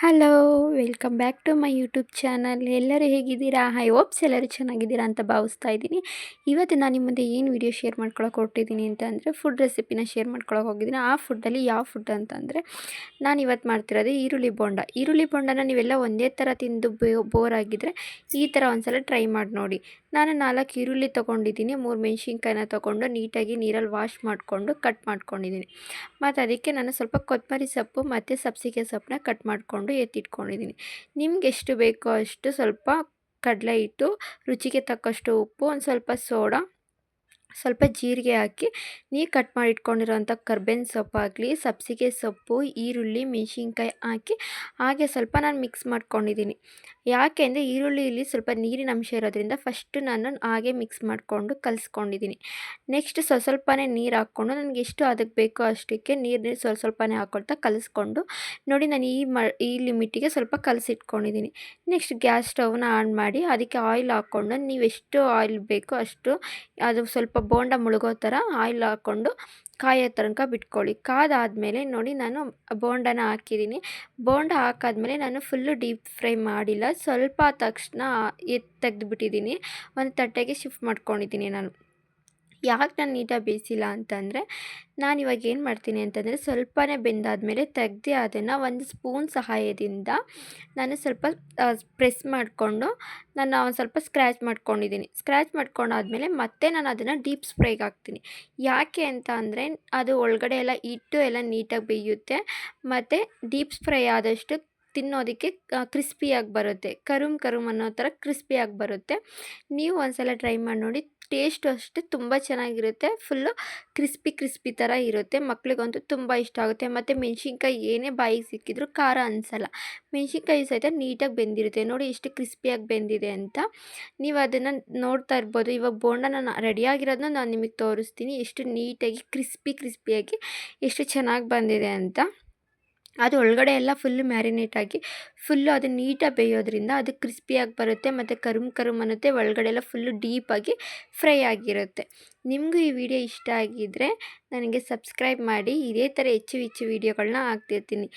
Hello welcome back to my YouTube channel ಎಲ್ಲರೂ ಹೇಗಿದ್ದೀರಾ? I hopes ಎಲ್ಲರೂ ಚೆನ್ನಾಗಿದ್ದೀರಾ ಅಂತ ಭಾವಿಸ್ತಾ ಇದ್ದೀನಿ. ಇವತ್ತು ನಾನು ನಿಮ್ಮ ಮುಂದೆ ಏನು ವಿಡಿಯೋ ಶೇರ್ ಮಾಡ್ಕೊಳಕ್ಕೆ ಹೊರಟಿದ್ದೀನಿ ಅಂತ ಅಂದರೆ ಫುಡ್ ರೆಸಿಪಿನ ಶೇರ್ ಮಾಡ್ಕೊಳಕ್ಕೆ ಹೋಗಿದ್ದೀನಿ. ಆ ಫುಡ್ಡಲ್ಲಿ ಯಾವ ಫುಡ್ ಅಂತಂದರೆ, ನಾನು ಇವತ್ತು ಮಾಡ್ತಿರೋದು ಈರುಳ್ಳಿ ಬೋಂಡ. ಈರುಳ್ಳಿ ಬೋಂಡನ ನೀವೆಲ್ಲ ಒಂದೇ ಥರ ತಿಂದು ಬೋರ್ ಆಗಿದ್ದರೆ ಈ ಥರ ಒಂದ್ಸಲ ಟ್ರೈ ಮಾಡಿ ನೋಡಿ. ನಾನು ನಾಲ್ಕು ಈರುಳ್ಳಿ ತೊಗೊಂಡಿದ್ದೀನಿ. ಮೂರು ಮೆಣಸಿನ್ಕಾಯಿನ ತೊಗೊಂಡು ನೀಟಾಗಿ ನೀರಲ್ಲಿ ವಾಶ್ ಮಾಡಿಕೊಂಡು ಕಟ್ ಮಾಡ್ಕೊಂಡಿದ್ದೀನಿ. ಮತ್ತು ಅದಕ್ಕೆ ನಾನು ಸ್ವಲ್ಪ ಕೊತ್ತಂಬರಿ ಸೊಪ್ಪು ಮತ್ತು ಸಬ್ಸಿಗೆ ಸೊಪ್ಪನ್ನ ಕಟ್ ಮಾಡಿಕೊಂಡು ಎತ್ತಿಟ್ಕೊಂಡಿದ್ದೀನಿ ನಿಮ್ಗೆ ಎಷ್ಟು ಬೇಕೋ ಅಷ್ಟು ಸ್ವಲ್ಪ ಕಡಲೆ ಹಿಟ್ಟು ರುಚಿಗೆ ತಕ್ಕಷ್ಟು ಉಪ್ಪು ಒಂದು ಸ್ವಲ್ಪ ಸೋಡಾ ಸ್ವಲ್ಪ ಜೀರಿಗೆ ಹಾಕಿ ನೀರು ಕಟ್ ಮಾಡಿ ಇಟ್ಕೊಂಡಿರೋಂಥ ಕರ್ಬೇವಿನ ಸೊಪ್ಪಾಗಲಿ ಸಬ್ಸಿಗೆ ಸೊಪ್ಪು, ಈರುಳ್ಳಿ, ಮೆಣಸಿನ್ಕಾಯಿ ಹಾಕಿ, ಹಾಗೆ ಸ್ವಲ್ಪ ನಾನು ಮಿಕ್ಸ್ ಮಾಡ್ಕೊಂಡಿದ್ದೀನಿ. ಯಾಕೆ ಅಂದರೆ ಈರುಳ್ಳಿಯಲ್ಲಿ ಸ್ವಲ್ಪ ನೀರಿನ ಅಂಶ ಇರೋದ್ರಿಂದ ಫಸ್ಟು ನಾನು ಹಾಗೆ ಮಿಕ್ಸ್ ಮಾಡಿಕೊಂಡು ಕಲಿಸ್ಕೊಂಡಿದ್ದೀನಿ. ನೆಕ್ಸ್ಟ್ ಸ್ವಲ್ಪ ಸ್ವಲ್ಪನೇ ನೀರು ಹಾಕ್ಕೊಂಡು ನನಗೆ ಎಷ್ಟು ಅದಕ್ಕೆ ಬೇಕೋ ಅಷ್ಟಕ್ಕೆ ನೀರು ಸ್ವಲ್ಪ ಸ್ವಲ್ಪನೇ ಹಾಕ್ಕೊಳ್ತಾ ಕಲಿಸ್ಕೊಂಡು, ನೋಡಿ ನಾನು ಈ ಮ, ಈ ಲಿಮಿಟಿಗೆ ಸ್ವಲ್ಪ ಕಲಸಿಟ್ಕೊಂಡಿದ್ದೀನಿ. ನೆಕ್ಸ್ಟ್ ಗ್ಯಾಸ್ ಸ್ಟವ್ನ ಆನ್ ಮಾಡಿ, ಅದಕ್ಕೆ ಆಯಿಲ್ ಹಾಕ್ಕೊಂಡು, ನೀವು ಎಷ್ಟು ಆಯಿಲ್ ಬೇಕೋ ಅಷ್ಟು ಅದು ಸ್ವಲ್ಪ ಬೋಂಡ ಮುಳುಗೋ ಥರ ಆಯಿಲ್ ಹಾಕ್ಕೊಂಡು ಕಾಯೋ ತನಕ ಬಿಟ್ಕೊಳ್ಳಿ. ಕಾದಾದಮೇಲೆ ನೋಡಿ ನಾನು ಬೋಂಡನ ಹಾಕಿದ್ದೀನಿ. ಬೋಂಡ ಹಾಕಾದ್ಮೇಲೆ ನಾನು ಫುಲ್ಲು ಡೀಪ್ ಫ್ರೈ ಮಾಡಿಲ್ಲ. ಸ್ವಲ್ಪ ತಕ್ಷಣ ಎತ್ತಿ ತೆಗೆದುಬಿಟ್ಟಿದ್ದೀನಿ. ಒಂದು ತಟ್ಟೆಗೆ ಶಿಫ್ಟ್ ಮಾಡ್ಕೊಂಡಿದ್ದೀನಿ ನಾನು. ಯಾಕೆ ನಾನು ನೀಟಾಗಿ ಬೇಯಿಸಿಲ್ಲ ಅಂತಂದರೆ, ನಾನು ಇವಾಗ ಏನು ಮಾಡ್ತೀನಿ ಅಂತಂದರೆ ಸ್ವಲ್ಪನೇ ಬೆಂದಾದಮೇಲೆ ತೆಗ್ದು ಅದನ್ನು ಒಂದು ಸ್ಪೂನ್ ಸಹಾಯದಿಂದ ನಾನು ಸ್ವಲ್ಪ ಪ್ರೆಸ್ ಮಾಡಿಕೊಂಡು ನಾನು ಒಂದು ಸ್ವಲ್ಪ ಸ್ಕ್ರ್ಯಾಚ್ ಮಾಡ್ಕೊಂಡಿದ್ದೀನಿ. ಸ್ಕ್ರ್ಯಾಚ್ ಮಾಡ್ಕೊಂಡಾದ್ಮೇಲೆ ಮತ್ತೆ ನಾನು ಅದನ್ನು ಡೀಪ್ ಫ್ರೈಗೆ ಹಾಕ್ತೀನಿ. ಯಾಕೆ ಅಂತ ಅಂದರೆ, ಅದು ಒಳಗಡೆ ಎಲ್ಲ ಇಟ್ಟು ಎಲ್ಲ ನೀಟಾಗಿ ಬೇಯುತ್ತೆ, ಮತ್ತು ಡೀಪ್ ಫ್ರೈ ಆದಷ್ಟು ತಿನ್ನೋದಕ್ಕೆ ಕ್ರಿಸ್ಪಿಯಾಗಿ ಬರುತ್ತೆ. ಕರುಮ್ ಕರುಮ್ ಅನ್ನೋ ಥರ ಕ್ರಿಸ್ಪಿಯಾಗಿ ಬರುತ್ತೆ. ನೀವು ಒಂದ್ಸಲ ಟ್ರೈ ಮಾಡಿ ನೋಡಿ ಟೇಸ್ಟು ಅಷ್ಟೇ ತುಂಬ ಚೆನ್ನಾಗಿರುತ್ತೆ. ಫುಲ್ಲು ಕ್ರಿಸ್ಪಿ ಕ್ರಿಸ್ಪಿ ಥರ ಇರುತ್ತೆ. ಮಕ್ಳಿಗಂತೂ ತುಂಬ ಇಷ್ಟ ಆಗುತ್ತೆ. ಮತ್ತು ಮೆಣ್ಸಿನ್ಕಾಯಿ ಏನೇ ಬಾಯಿಗೆ ಸಿಕ್ಕಿದ್ರು ಖಾರ ಅನಿಸಲ್ಲ. ಮೆಣ್ಸಿನ್ಕಾಯಿ ಸಹಿತ ನೀಟಾಗಿ ಬೆಂದಿರುತ್ತೆ. ನೋಡಿ ಎಷ್ಟು ಕ್ರಿಸ್ಪಿಯಾಗಿ ಬೆಂದಿದೆ ಅಂತ. ನೀವು ಅದನ್ನು ನೋಡ್ತಾ ಇರ್ಬೋದು. ಇವಾಗ ಬೋಂಡನ ರೆಡಿಯಾಗಿರೋದನ್ನ ನಾನು ನಿಮಗೆ ತೋರಿಸ್ತೀನಿ. ಎಷ್ಟು ನೀಟಾಗಿ ಕ್ರಿಸ್ಪಿ ಕ್ರಿಸ್ಪಿಯಾಗಿ ಎಷ್ಟು ಚೆನ್ನಾಗಿ ಬಂದಿದೆ ಅಂತ. ಅದು ಒಳಗಡೆ ಎಲ್ಲ ಫುಲ್ಲು ಮ್ಯಾರಿನೇಟ್ ಆಗಿ ಫುಲ್ಲು ಅದು ನೀಟಾಗಿ ಬೇಯೋದ್ರಿಂದ ಅದು ಕ್ರಿಸ್ಪಿಯಾಗಿ ಬರುತ್ತೆ ಮತ್ತು ಕರುಮ್ ಕರುಮ್ ಅನ್ನುತ್ತೆ, ಒಳಗಡೆ ಎಲ್ಲ ಫುಲ್ಲು ಡೀಪಾಗಿ ಫ್ರೈ ಆಗಿರುತ್ತೆ. ನಿಮಗೂ ಈ ವಿಡಿಯೋ ಇಷ್ಟ ಆಗಿದ್ದರೆ ನನಗೆ ಸಬ್ಸ್ಕ್ರೈಬ್ ಮಾಡಿ, ಇದೇ ಥರ ಹೆಚ್ಚು ಹೆಚ್ಚು ವೀಡಿಯೋಗಳನ್ನ ಹಾಕ್ತಿರ್ತೀನಿ.